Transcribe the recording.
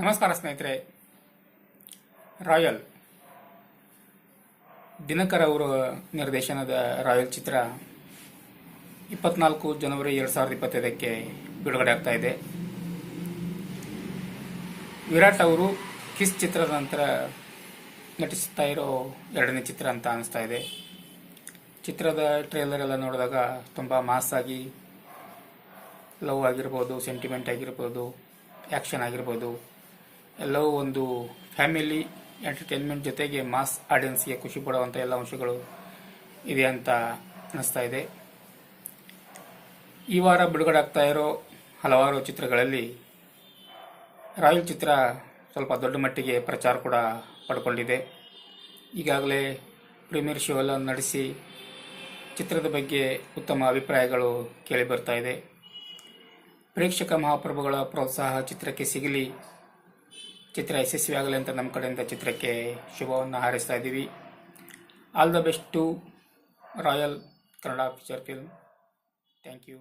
ನಮಸ್ಕಾರ ಸ್ನೇಹಿತರೆ. ರಾಯಲ್. ದಿನಕರ ಅವರು ನಿರ್ದೇಶನದ ರಾಯಲ್ ಚಿತ್ರ ಇಪ್ಪತ್ನಾಲ್ಕು ಜನವರಿ ಎರಡು ಸಾವಿರದ ಇಪ್ಪತ್ತೈದಕ್ಕೆ ಬಿಡುಗಡೆ ಆಗ್ತಾ ಇದೆ. ವಿರಾಟ್ ಅವರು ಕಿಸ್ ಚಿತ್ರದ ನಂತರ ನಟಿಸುತ್ತಾ ಇರೋ ಎರಡನೇ ಚಿತ್ರ ಅಂತ ಅನಿಸ್ತಾ ಇದೆ. ಚಿತ್ರದ ಟ್ರೇಲರ್ ಎಲ್ಲ ನೋಡಿದಾಗ ತುಂಬ ಮಾಸ್ ಆಗಿ ಲವ್ ಆಗಿರ್ಬೋದು ಸೆಂಟಿಮೆಂಟ್ ಆಗಿರ್ಬೋದು ಆ್ಯಕ್ಷನ್ ಆಗಿರ್ಬೋದು ಎಲ್ಲವೂ ಒಂದು ಫ್ಯಾಮಿಲಿ ಎಂಟರ್ಟೈನ್ಮೆಂಟ್ ಜೊತೆಗೆ ಮಾಸ್ ಆಡಿಯನ್ಸ್ಗೆ ಖುಷಿ ಪಡುವಂಥ ಎಲ್ಲ ಅಂಶಗಳು ಇದೆ ಅಂತ ಅನ್ನಿಸ್ತಾ ಇದೆ. ಈ ವಾರ ಬಿಡುಗಡೆ ಆಗ್ತಾ ಇರೋ ಹಲವಾರು ಚಿತ್ರಗಳಲ್ಲಿ ರಾಯಲ್ ಚಿತ್ರ ಸ್ವಲ್ಪ ದೊಡ್ಡ ಮಟ್ಟಿಗೆ ಪ್ರಚಾರ ಕೂಡ ಪಡ್ಕೊಂಡಿದೆ. ಈಗಾಗಲೇ ಪ್ರೀಮಿಯರ್ ಶೋ ಎಲ್ಲ ನಡೆಸಿ ಚಿತ್ರದ ಬಗ್ಗೆ ಉತ್ತಮ ಅಭಿಪ್ರಾಯಗಳು ಕೇಳಿ ಬರ್ತಾ ಇದೆ. ಪ್ರೇಕ್ಷಕ ಮಹಾಪ್ರಭುಗಳ ಪ್ರೋತ್ಸಾಹ ಚಿತ್ರಕ್ಕೆ ಸಿಗಲಿ ಚಿತ್ರ ಯಶಸ್ವಿಯಾಗಲಿ ಅಂತ ನಮ್ಮ ಕಡೆಯಿಂದ ಚಿತ್ರಕ್ಕೆ ಶುಭವನ್ನು ಹಾರೈಸ್ತಾ ಇದ್ದೀವಿ. All the best to royal Kannada feature film thank you